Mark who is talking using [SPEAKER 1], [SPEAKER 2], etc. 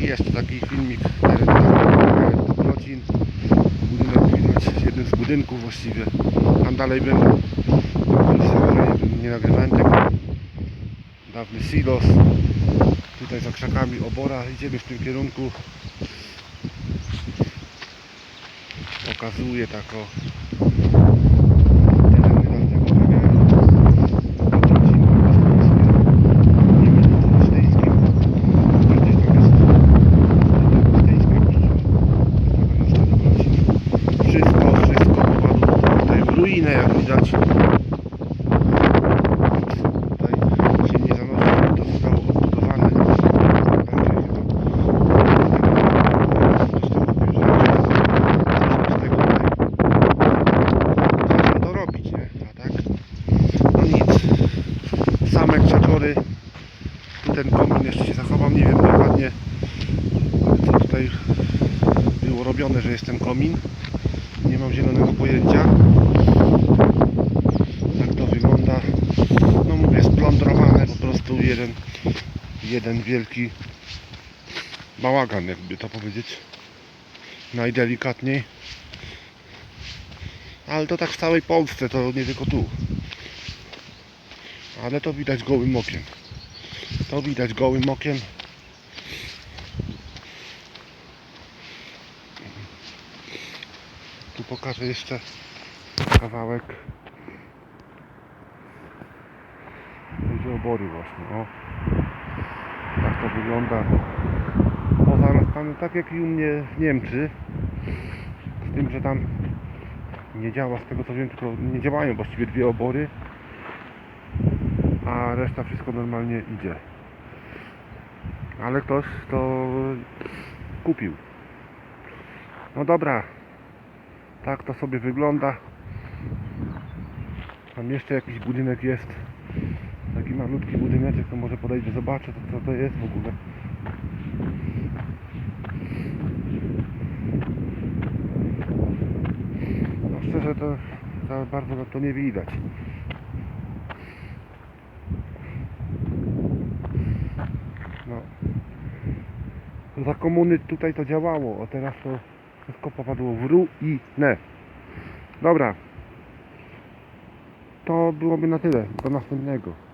[SPEAKER 1] I jeszcze taki filmik do Plocin. Budynek widać, jeden z budynków właściwie. Tam dalej będą nie nagrywałem tego. Dawny silos. Tutaj za krzakami obora. Idziemy w tym kierunku. Pokazuje tak o. Teren niedaleko Waga. Wszystko, wszystko popadło tutaj w ruinę jak widać. Tutaj się nie zanosi, to zostało odbudowane. Zaczął to robić, nie? A tak? No nic. Same krzaczory. Tu ten komin jeszcze się zachował, nie wiem dokładnie co tutaj było robione, że jest ten komin. Nie mam zielonego pojęcia. Jak to wygląda. No mówię, splądrowane po prostu jeden, jeden wielki bałagan, jakby to powiedzieć. Najdelikatniej. Ale to tak w całej Polsce, to nie tylko tu. Ale to widać gołym okiem. To widać gołym okiem. Tu pokażę jeszcze kawałek. Obory właśnie, o. Tak to wygląda. Pozarastane tak jak i u mnie w Niemcy. Z tym, że tam nie działa, z tego co wiem, tylko nie działają właściwie dwie obory. A reszta wszystko normalnie idzie. Ale ktoś to kupił. No dobra, tak to sobie wygląda. Tam jeszcze jakiś budynek jest. Taki malutki budyneczek, to może podejdę, zobaczę co to jest w ogóle. No szczerze to za bardzo to nie widać. No. Za komuny tutaj to działało, a teraz to wszystko popadło w ruinę. Dobra. To byłoby na tyle. Do następnego.